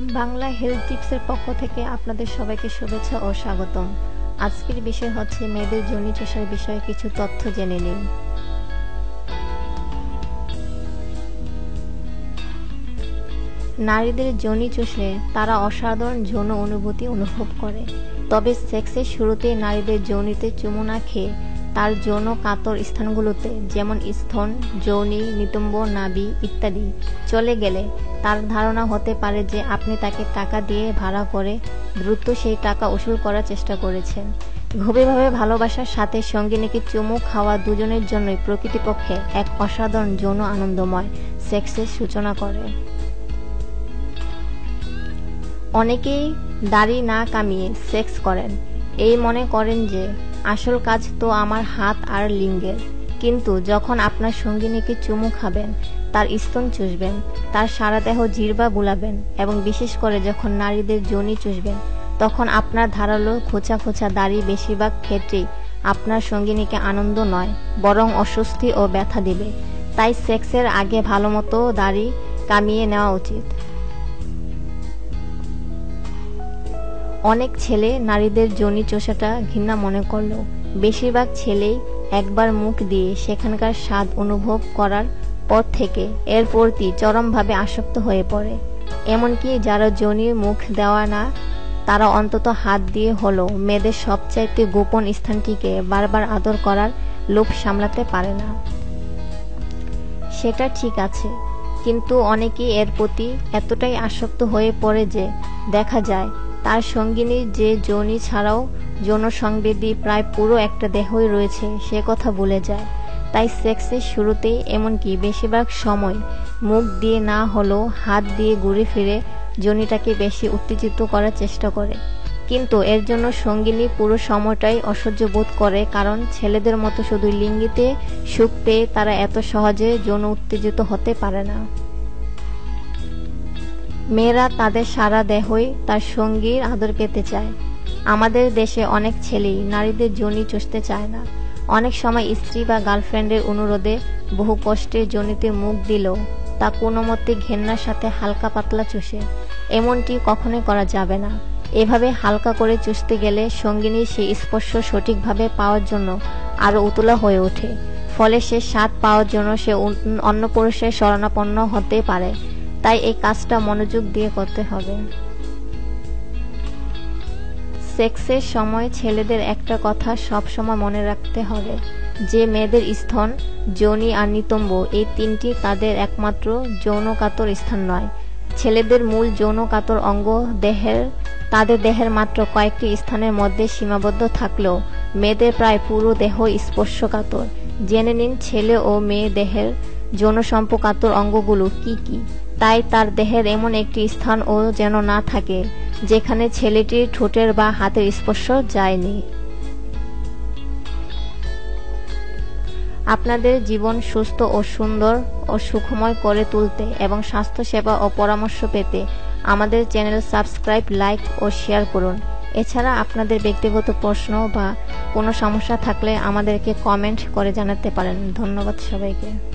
Bangla health টিপসের পক্ষ থেকে আপনাদের সবাইকে শুভেচ্ছা ও স্বাগতম। আজকের বিষয় হচ্ছে মেয়েদের যোনি চষার বিষয়ে কিছু তথ্য জেনে নিন। নারীদের যোনি চষলে তারা অসাধারণ যৌন অনুভূতি অনুভব করে। তবে সেক্সের শুরুতে নারীদের যৌনিতে চুমু না খেয়ে তার যৌন কাতর স্থানগুলোতে, যেমন স্থন, যৌনি, নিতম্ব নাবি ইত্যাদি। চলে গেলে তার ধারণা হতে পারে যে আপনি তাকে টাকা দিয়ে ভাড়া করে দ্রুত সেই টাকা উসুল করার চেষ্টা করেছেন। গভীরভাবে ভালোবাসার সাথে সঙ্গিনীকে চুমু খাওয়া দুজনের জন্যই প্রকৃতিপক্ষে এক অসাধারণ যৌন আনন্দময় সেক্সের সূচনা করে। অনেকেই দাড়ি না কামিয়ে সেক্স করেন। এই মনে করেন যে, আসল কাজ তো আমার হাত আর লিঙ্গের। কিন্তু যখন আপনার সঙ্গিনীকে চুমু খাবেন, তার স্তন চুষবেন, তার সারা দেহ জিরবা বুলাবেন এবং বিশেষ করে যখন নারীদের জনি চুষবেন, তখন আপনার ধারালো খোঁচা খোঁচা দাড়ি বেশিরভাগ ক্ষেত্রেই আপনার সঙ্গিনীকে আনন্দ নয়, বরং অস্বস্তি ও ব্যথা দিবে। তাই সেক্সের আগে ভালো মতো দাড়ি কামিয়ে নেওয়া উচিত। অনেক ছেলে নারীদের জনি চষাটা ঘৃণা মনে করলেও বেশিরভাগ ছেলেই একবার মুখ দিয়ে সেখানকার স্বাদ অনুভব করার পর থেকে এর প্রতি চরমভাবে আসক্ত হয়ে পড়ে। এমনকি যারা জনির মুখ দেওয়া না, তারা অন্তত হাত দিয়ে হলো মেয়েদের সবচাইতে গোপন স্থানটিকে বারবার আদর করার লোভ সামলাতে পারে না। সেটা ঠিক আছে, কিন্তু অনেকেই এর প্রতি এতটাই আসক্ত হয়ে পড়ে যে দেখা যায় তার সঙ্গিনী যে যৌনি ছাড়াও যৌন সংবেদী প্রায় পুরো একটা দেহই রয়েছে, সে কথা ভুলে যায়। তাই সেক্সের শুরুতেই এমনকি বেশিরভাগ সময় মুখ দিয়ে না হলেও হাত দিয়ে ঘুরে ফিরে জনিটাকে বেশি উত্তেজিত করার চেষ্টা করে। কিন্তু এর জন্য সঙ্গিনী পুরো সময়টাই অসহ্য বোধ করে, কারণ ছেলেদের মতো শুধু লিঙ্গিতে সুখ পেয়ে তারা এত সহজে যৌন উত্তেজিত হতে পারে না। মেয়েরা তাদের সারা দেহই তার সঙ্গীর আদর পেতে চায়। আমাদের দেশে অনেক ছেলেই নারীদের জনি চষতে চায় না। অনেক সময় স্ত্রী বা গার্লফ্রেন্ডের অনুরোধে বহু কষ্টে জনিতে মুখ দিলেও তা কোনো মতে ঘেন্নার সাথে হালকা পাতলা চুষে। এমনটি কখনোই করা যাবে না। এভাবে হালকা করে চুষতে গেলে সঙ্গিনীর সেই স্পর্শ সঠিকভাবে পাওয়ার জন্য আরও উতলা হয়ে ওঠে। ফলে সে স্বাদ পাওয়ার জন্য সে অন্য পুরুষের শরণাপন্ন হতে পারে। তাই এই কাজটা মনোযোগ দিয়ে করতে হবে। সেক্সের সময় ছেলেদের একটা কথা সব সময় মনে রাখতে হবে, যে মেয়েদের স্থন যৌনি আর নিতম্ব, এই তিনটি তাদের একমাত্র যৌন কাতর স্থান নয়। ছেলেদের মূল যৌন কাতর অঙ্গ দেহের, তাদের দেহের মাত্র কয়েকটি স্থানের মধ্যে সীমাবদ্ধ থাকলেও মেয়েদের প্রায় পুরো দেহ স্পর্শকাতর। জেনে নিন ছেলে ও মেয়ে দেহের যৌন সম্পকাতর অঙ্গগুলো কি কি। তাই তার দেহের এমন একটি স্থান ও যেন না থাকে, যেখানে ছেলেটির ঠোঁটের বা হাতের স্পর্শ যায়নি। আপনাদের জীবন সুস্থ ও সুন্দর ও সুখময় করে তুলতে এবং স্বাস্থ্যসেবা ও পরামর্শ পেতে আমাদের চ্যানেল সাবস্ক্রাইব, লাইক ও শেয়ার করুন। এছাড়া আপনাদের ব্যক্তিগত প্রশ্ন বা কোনো সমস্যা থাকলে আমাদেরকে কমেন্ট করে জানাতে পারেন। ধন্যবাদ সবাইকে।